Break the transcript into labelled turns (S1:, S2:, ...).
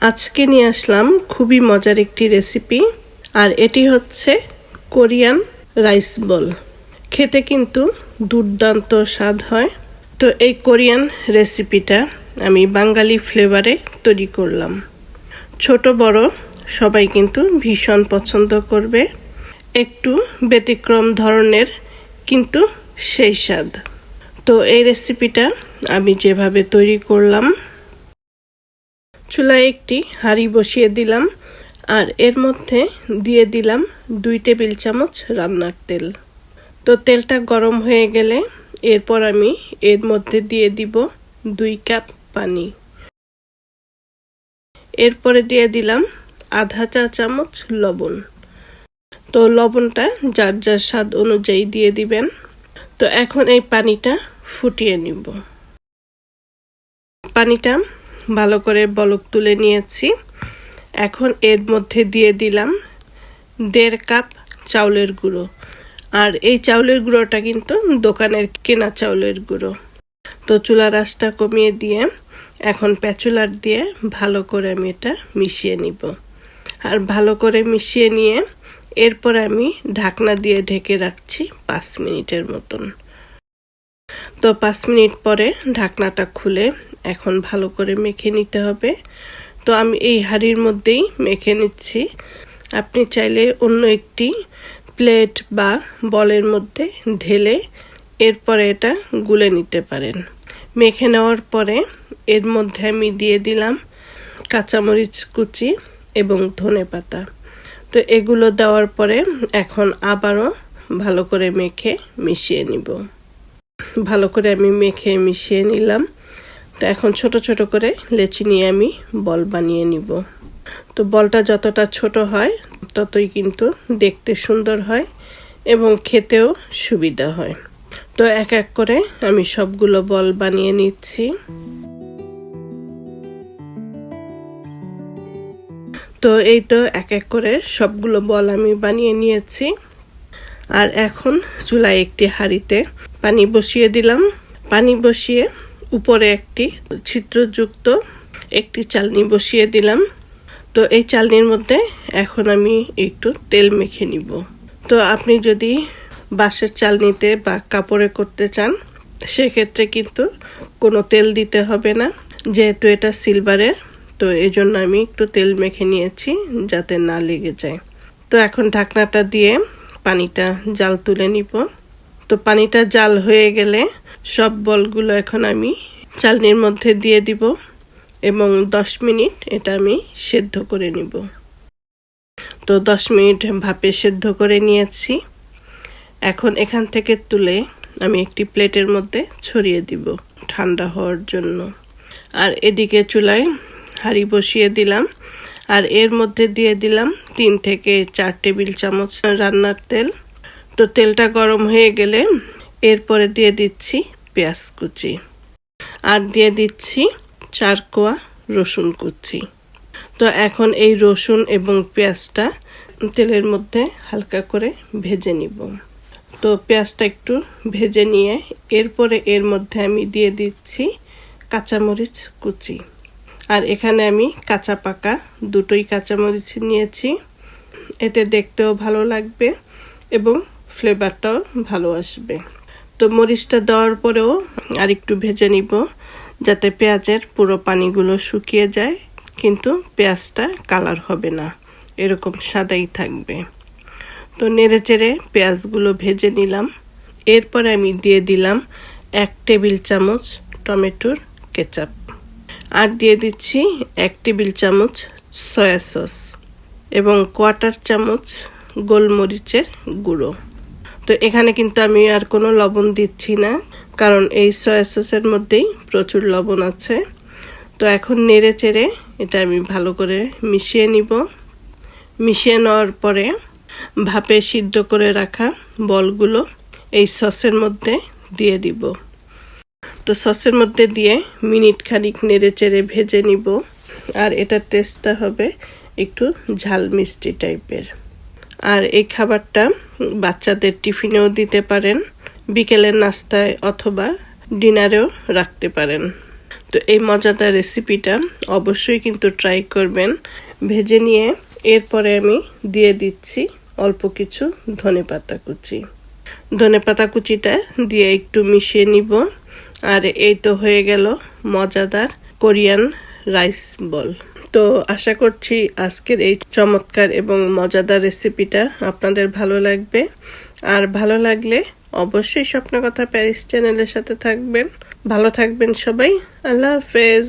S1: আজকে নিয়ে আসলাম খুবই মজার একটি রেসিপি আর এটি হচ্ছে কোরিয়ান রাইস বল। খেতে কিন্তু দুর্দান্ত স্বাদ হয়। তো এই কোরিয়ান রেসিপিটা আমি বাঙালি ফ্লেভারে তৈরি করলাম। ছোট, বড় সবাই কিন্তু ভীষণ পছন্দ করবে। একটু ব্যতিক্রম ধরনের কিন্তু সেই স্বাদ। তো এই রেসিপিটা আমি যেভাবে তৈরি করলাম চুলায় একটি হাঁড়ি বসিয়ে দিলাম আর এর মধ্যে দিয়ে দিলাম দুই টেবিল চামচ রান্নার তেল। তো তেলটা গরম হয়ে গেলে এরপর আমি এর মধ্যে দিয়ে দিব দুই কাপ পানি। এরপরে দিয়ে দিলাম আধা চা চামচ লবণ। তো লবণটা যার যার স্বাদ অনুযায়ী দিয়ে দিবেন। তো এখন এই পানিটা ফুটিয়ে নিব। পানিটা ভালো করে বলক তুলে নিয়েছি। এখন এর মধ্যে দিয়ে দিলাম দেড় কাপ চাউলের গুঁড়ো। আর এই চাউলের গুঁড়োটা কিন্তু দোকানের কেনা চাউলের গুঁড়ো। তো চুলা রাসটা কমিয়ে দিয়ে এখন প্যাচুলার দিয়ে ভালো করে আমি এটা মিশিয়ে নিব। আর ভালো করে মিশিয়ে নিয়ে এরপর আমি ঢাকনা দিয়ে ঢেকে রাখছি পাঁচ মিনিটের মতন। তো পাঁচ মিনিট পরে ঢাকনাটা খুলে এখন ভালো করে মেখে নিতে হবে। তো আমি এই হাঁড়ির মধ্যেই মেখে নিচ্ছি। আপনি চাইলে অন্য একটি প্লেট বা বলের মধ্যে ঢেলে এরপরে এটা গুলে নিতে পারেন। মেখে নেওয়ার পরে এর মধ্যে আমি দিয়ে দিলাম কাঁচামরিচ কুচি এবং ধনে পাতা। তো এগুলো দেওয়ার পরে এখন আবারও ভালো করে মেখে মিশিয়ে নিব। ভালো করে আমি মেখে মিশিয়ে নিলাম। তো এখন ছোট ছোট করে লেচি নিয়ে আমি বল বানিয়ে নিব। তো বলটা যতটা ছোট হয়, ততই কিন্তু দেখতে সুন্দর হয় এবং খেতেও সুবিধা হয়। তো এক এক করে আমি সবগুলো বল বানিয়ে নিচ্ছি। তো এই তো এক এক করে সবগুলো বল আমি বানিয়ে নিয়েছি। আর এখন চুলায় একটি হাঁড়িতে পানি বসিয়ে দিলাম। পানি বসিয়ে উপরে একটি ছিদ্রযুক্ত একটি চালনি বসিয়ে দিলাম। তো এই চালনির মধ্যে এখন আমি একটু তেল মেখে নিব। তো আপনি যদি বাঁশের চালনিতে বা কাপড়ে করতে চান, সেক্ষেত্রে কিন্তু কোনো তেল দিতে হবে না। যেহেতু এটা সিলভারের, তো এই জন্য আমি একটু তেল মেখে নিয়েছি যাতে না লেগে যায়। তো এখন ঢাকনাটা দিয়ে পানিটা জাল তুলে নিব। তো পানিটা জাল হয়ে গেলে সব বলগুলো এখন আমি চালনির মধ্যে দিয়ে দিব এবং দশ মিনিট এটা আমি সেদ্ধ করে নিব। তো দশ মিনিট ভাপে সেদ্ধ করে নিয়েছি। এখন এখান থেকে তুলে আমি একটি প্লেটের মধ্যে ছড়িয়ে দিব ঠান্ডা হওয়ার জন্য। আর এদিকে চুলায় হাঁড়ি বসিয়ে দিলাম। আর এর মধ্যে দিয়ে দিলাম তিন থেকে চার টেবিল চামচ রান্নার তেল। তো তেলটা গরম হয়ে গেলে এরপরে দিয়ে দিচ্ছি পেঁয়াজ কুচি। আর দিয়ে দিচ্ছি চার কোয়া রসুন কুচি। তো এখন এই রসুন এবং পেঁয়াজটা তেলের মধ্যে হালকা করে ভেজে নিব। তো পেঁয়াজটা একটু ভেজে নিয়ে এরপরে এর মধ্যে আমি দিয়ে দিচ্ছি কাঁচামরিচ কুচি। আর এখানে আমি কাঁচা পাকা দুটোই কাঁচামরিচ নিয়েছি। এতে দেখতেও ভালো লাগবে এবং ফ্লেভারটাও ভালো আসবে। তো মরিচটা দেওয়ার পরেও আর একটু ভেজে নিব, যাতে পেঁয়াজের পুরো পানিগুলো শুকিয়ে যায়, কিন্তু পেঁয়াজটা কালার হবে না। এরকম সাদাই থাকবে। তো নেড়ে চেড়ে পেঁয়াজগুলো ভেজে নিলাম। এরপরে আমি দিয়ে দিলাম এক টেবিল চামচ টমেটোর কেচাপ। আর দিয়ে দিচ্ছি এক টেবিল চামচ সয়া সস এবং কোয়াটার চামচ গোলমরিচের গুঁড়ো। তো এখানে কিন্তু আমি আর কোনো লবণ দিচ্ছি না, কারণ এই সয়া সসের মধ্যেই প্রচুর লবণ আছে। তো এখন নেড়ে চেড়ে এটা আমি ভালো করে মিশিয়ে নিব। মিশিয়ে নেওয়ার পরে ভাপে সিদ্ধ করে রাখা বলগুলো এই সসের মধ্যে দিয়ে দিব। তো সসের মধ্যে দিয়ে মিনিট খানিক নেড়ে চেড়ে ভেজে নিব, আর এটার টেস্টটা হবে একটু ঝাল মিষ্টি টাইপের আর এই খাবারটা বাচ্চাদের টিফিনেও দিতে পারেন, বিকেলের নাস্তায় অথবা ডিনারেও রাখতে পারেন। তো এই মজাদার রেসিপিটা অবশ্যই কিন্তু ট্রাই করবেন। ভেজে নিয়ে এরপরে আমি দিয়ে দিচ্ছি অল্প কিছু ধনে পাতা কুচি। ধনে পাতা কুচিটা দিয়ে একটু মিশিয়ে নিব। আর এই তো হয়ে গেল মজাদার কোরিয়ান রাইস বল। তো আশা করছি আজকের এই চমৎকার এবং মজাদার রেসিপিটা আপনাদের ভালো লাগবে। আর ভালো লাগলে অবশ্যই স্বপ্ন কথা প্যারিস চ্যানেলের সাথে থাকবেন। ভালো থাকবেন সবাই। আল্লাহ হাফেজ।